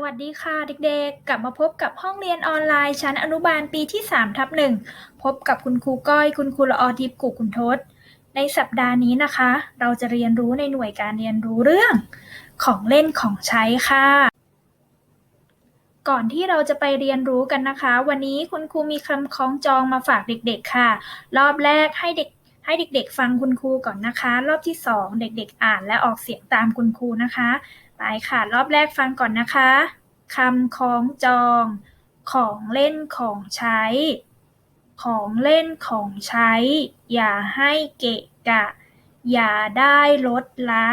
สวัสดีค่ะเด็กๆ กลับมาพบกับห้องเรียนออนไลน์ชั้นอนุบาลปีที่3ทับหนึ่งพบกับคุณครูก้อย คุณครูละอทิพย์กุคุณทศ ในสัปดาห์นี้นะคะ เราจะเรียนรู้ในหน่วยการเรียนรู้เรื่องของเล่นของใช้ค่ะ ก่อนที่เราจะไปเรียนรู้กันนะคะ วันนี้คุณครูมีคำคล้องจองมาฝากเด็กๆค่ะ รอบแรกให้เด็กให้เด็กๆ ฟังคุณครูก่อนนะคะ รอบที่สองเด็กๆ อ่านและออกเสียงตามคุณครูนะคะ ไปค่ะ รอบแรกฟังก่อนนะคะคำคล้องจอง ของเล่นของใช้ ของเล่นของใช้ อย่าให้เกะกะ อย่าได้ลดละ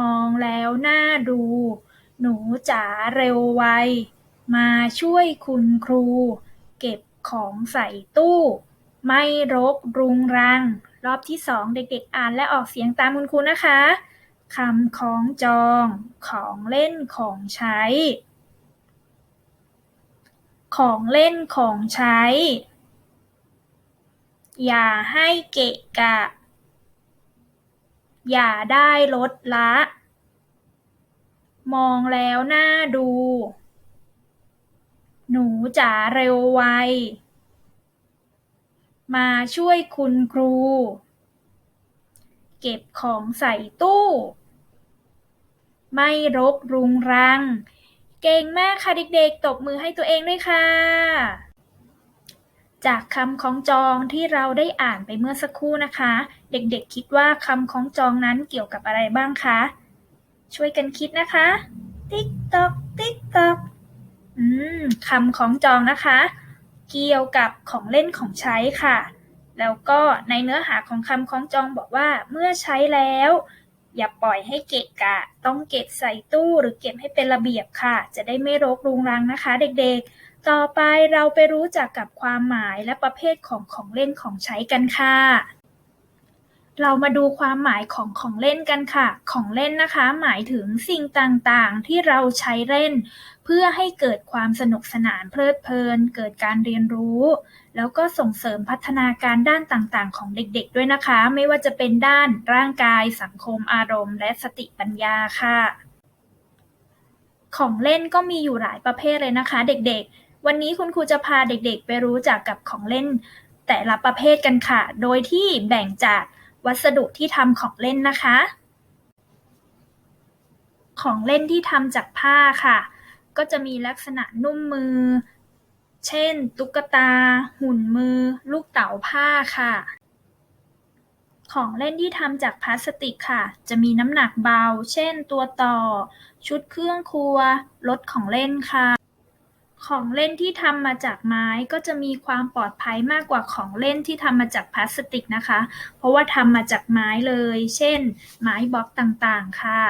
มองแล้วน่าดู หนูจ๋าเร็วไว มาช่วยคุณครู เก็บของใส่ตู้ ไม่รกรุงรัง รอบที่สองเด็กๆ อ่านและออกเสียงตามคุณครูนะคะ คำคล้องจอง ของเล่นของใช้ ของเล่นของใช้ อย่าให้เกะกะ อย่าได้ลดละ มองแล้วน่าดู หนูจ๋าเร็วไว มาช่วยคุณครูเก็บของใส่ตู้ ไม่รกรุงรัง เก่งมากค่ะเด็กๆ ตบมือให้ตัวเองด้วยค่ะ จากคำของจองที่เราได้อ่านไปเมื่อสักครู่นะคะ เด็กๆ คิดว่าคำของจองนั้นเกี่ยวกับอะไรบ้างคะ ช่วยกันคิดนะคะ ติ๊กตอกติ๊กตอกอืมคำของจองนะคะ เกี่ยวกับของเล่นของใช้ค่ะ แล้วก็ในเนื้อหาของคำของจองบอกว่าเมื่อใช้แล้ว อย่าปล่อยให้เกะกะ ต้องเก็บใส่ตู้หรือเก็บให้เป็นระเบียบค่ะ จะได้ไม่รกรุงรังนะคะ เด็กๆ ต่อไปเราไปรู้จักกับความหมายและประเภทของของเล่นของใช้กันค่ะ เรามาดูความหมายของของเล่นกันค่ะ ของเล่นนะคะ หมายถึงสิ่งต่างๆ ที่เราใช้เล่น เพื่อให้เกิดความสนุกสนานเพลิดเพลิน เกิดการเรียนรู้ แล้วก็ส่งเสริมพัฒนาการด้านต่างๆ ของเด็กๆ ด้วยนะคะ ไม่ว่าจะเป็นด้านร่างกาย สังคมอารมณ์ และสติปัญญาค่ะ ของเล่นก็มีอยู่หลายประเภทเลยนะคะ เด็กๆ วันนี้คุณครูจะพาเด็กๆ ไปรู้จักกับของเล่น แต่ละประเภทกันค่ะ โดยที่แบ่งจาก วัสดุที่ทำของเล่นนะคะ ของเล่นที่ทำจากผ้าค่ะ ก็จะมีลักษณะนุ่มมือ เช่น ตุ๊กตา หุ่นมือ ลูกเต๋าผ้าค่ะ ของเล่นที่ทำจากพลาสติกค่ะ จะมีน้ำหนักเบา เช่น ตัวต่อ ชุดเครื่องครัว รถของเล่นค่ะ ของเล่นที่ทำมาจากไม้ก็จะมีความปลอดภัยมากกว่าของเล่นที่ทำมาจากพลาสติกนะคะ เพราะว่าทำมาจากไม้เลย เช่น ไม้บล็อกต่างๆ ค่ะ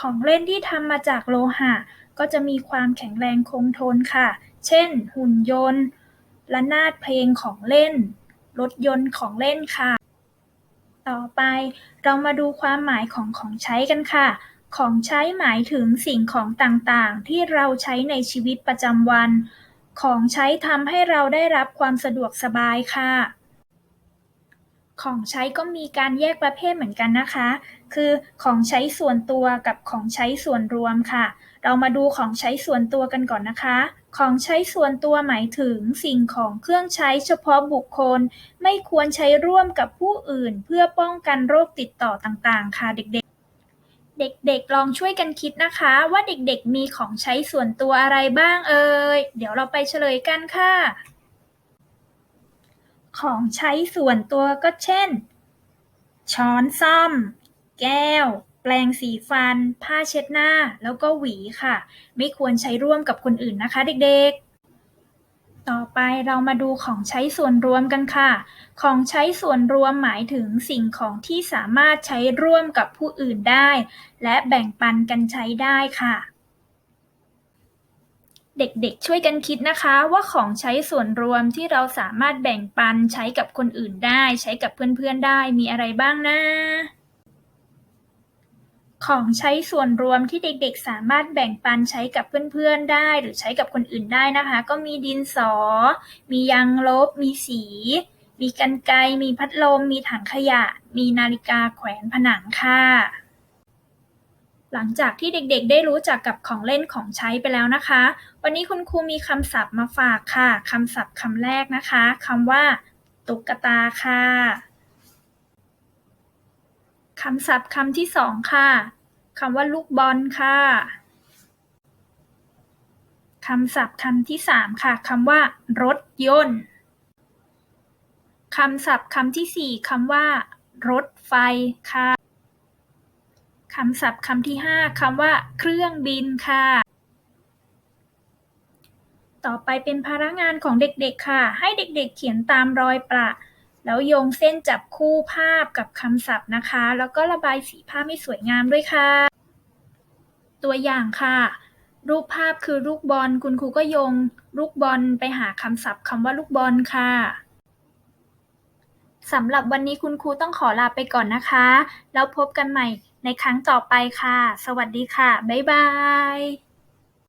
ของเล่นที่ทำมาจากโลหะ ก็จะมีความแข็งแรงคงทนค่ะ เช่น หุ่นยนต์ระนาดเพลงของเล่น รถยนต์ของเล่นค่ะ ต่อไปเรามาดูความหมายของของใช้กันค่ะ ของใช้หมายถึงสิ่งของต่าง ๆ ที่เราใช้ในชีวิตประจำวัน ของใช้ทำให้เราได้รับความสะดวกสบายค่ะ ของใช้ก็มีการแยกประเภทเหมือนกันนะคะ คือของใช้ส่วนตัวกับของใช้ส่วนรวมค่ะ เรามาดูของใช้ส่วนตัวกันก่อนนะคะ ของใช้ส่วนตัวหมายถึงสิ่งของเครื่องใช้เฉพาะบุคคล ไม่ควรใช้ร่วมกับผู้อื่น เพื่อป้องกันโรคติดต่อต่าง ๆ ค่ะเด็ก เด็กๆลองช่วยกันคิดนะคะ ว่าเด็กๆมีของใช้ส่วนตัวอะไรบ้างเอ่ย เดี๋ยวเราไปเฉลยกันค่ะ ของใช้ส่วนตัวก็เช่น ช้อนซ่อม แก้ว แปรงสีฟัน ผ้าเช็ดหน้า แล้วก็หวีค่ะ ไม่ควรใช้ร่วมกับคนอื่นนะคะเด็กๆ ต่อไปเรามาดูของใช้ส่วนรวมกันค่ะ ของใช้ส่วนรวมหมายถึงสิ่งของที่สามารถใช้ร่วมกับผู้อื่นได้ และแบ่งปันกันใช้ได้ค่ะ เด็กๆช่วยกันคิดนะคะว่าของใช้ส่วนรวมที่เราสามารถแบ่งปันใช้กับคนอื่นได้ ใช้กับเพื่อนๆได้มีอะไรบ้างนะ ของใช้ส่วนรวมที่เด็กๆ สามารถแบ่งปันใช้กับเพื่อนๆ ได้ หรือใช้กับคนอื่นได้นะคะ ก็มีดินสอ มียางลบ มีสี มีกันไกมีพัดลม มีถังขยะ มีนาฬิกาแขวนผนังค่ะ หลังจากที่เด็กๆ ได้รู้จักกับของเล่นของใช้ไปแล้วนะคะ วันนี้คุณครูมีคำศัพท์มาฝากค่ะคำศัพท์คำแรกนะคะคำว่า ตุ๊กตาค่ะ คำศัพท์คำที่สองค่ะ คำว่าลูกบอลค่ะ คำศัพท์คำที่สามค่ะ คำว่ารถยนต์ คำศัพท์คำที่สี่คำว่า รถไฟค่ะ คำศัพท์คำที่ห้าคำว่า เครื่องบินค่ะ ต่อไปเป็นภาระงานของเด็กๆค่ะ ให้เด็กๆเขียนตามรอยประ แล้วโยงเส้นจับคู่ภาพกับคำศัพท์นะคะ แล้วก็ระบายสีภาพให้สวยงามด้วยค่ะ ตัวอย่างค่ะ รูปภาพคือลูกบอล คุณครูก็โยงลูกบอลไปหาคำศัพท์คำว่าลูกบอลค่ะสำหรับวันนี้คุณครูต้องขอลาไปก่อนนะคะ แล้วพบกันใหม่ในครั้งต่อไปค่ะ สวัสดีค่ะ บ๊ายบาย